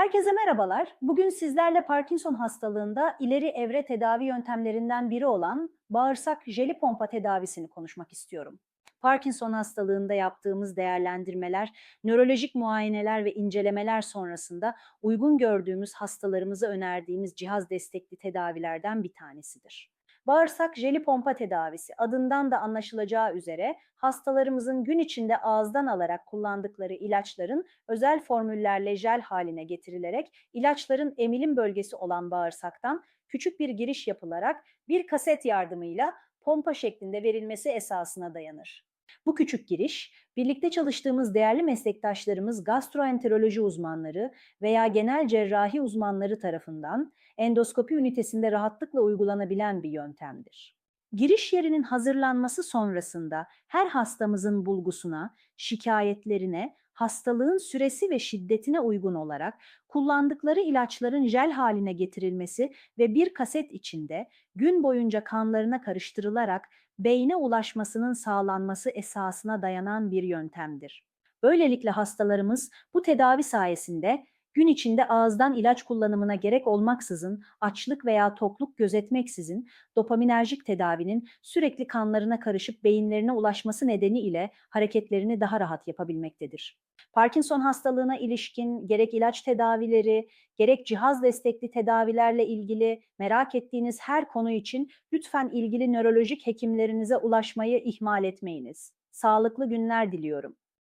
Herkese merhabalar. Bugün sizlerle Parkinson hastalığında ileri evre tedavi yöntemlerinden biri olan bağırsak jeli pompa tedavisini konuşmak istiyorum. Parkinson hastalığında yaptığımız değerlendirmeler, nörolojik muayeneler ve incelemeler sonrasında uygun gördüğümüz hastalarımıza önerdiğimiz cihaz destekli tedavilerden bir tanesidir. Bağırsak jeli pompa tedavisi adından da anlaşılacağı üzere hastalarımızın gün içinde ağızdan alarak kullandıkları ilaçların özel formüllerle jel haline getirilerek ilaçların emilim bölgesi olan bağırsaktan küçük bir giriş yapılarak bir kaset yardımıyla pompa şeklinde verilmesi esasına dayanır. Bu küçük giriş, birlikte çalıştığımız değerli meslektaşlarımız gastroenteroloji uzmanları veya genel cerrahi uzmanları tarafından endoskopi ünitesinde rahatlıkla uygulanabilen bir yöntemdir. Giriş yerinin hazırlanması sonrasında her hastamızın bulgusuna, şikayetlerine, hastalığın süresi ve şiddetine uygun olarak kullandıkları ilaçların jel haline getirilmesi ve bir kaset içinde gün boyunca kanlarına karıştırılarak beyne ulaşmasının sağlanması esasına dayanan bir yöntemdir. Böylelikle hastalarımız bu tedavi sayesinde gün içinde ağızdan ilaç kullanımına gerek olmaksızın, açlık veya tokluk gözetmeksizin dopaminerjik tedavinin sürekli kanlarına karışıp beyinlerine ulaşması nedeniyle hareketlerini daha rahat yapabilmektedir. Parkinson hastalığına ilişkin gerek ilaç tedavileri, gerek cihaz destekli tedavilerle ilgili merak ettiğiniz her konu için lütfen ilgili nörolojik hekimlerinize ulaşmayı ihmal etmeyiniz. Sağlıklı günler diliyorum.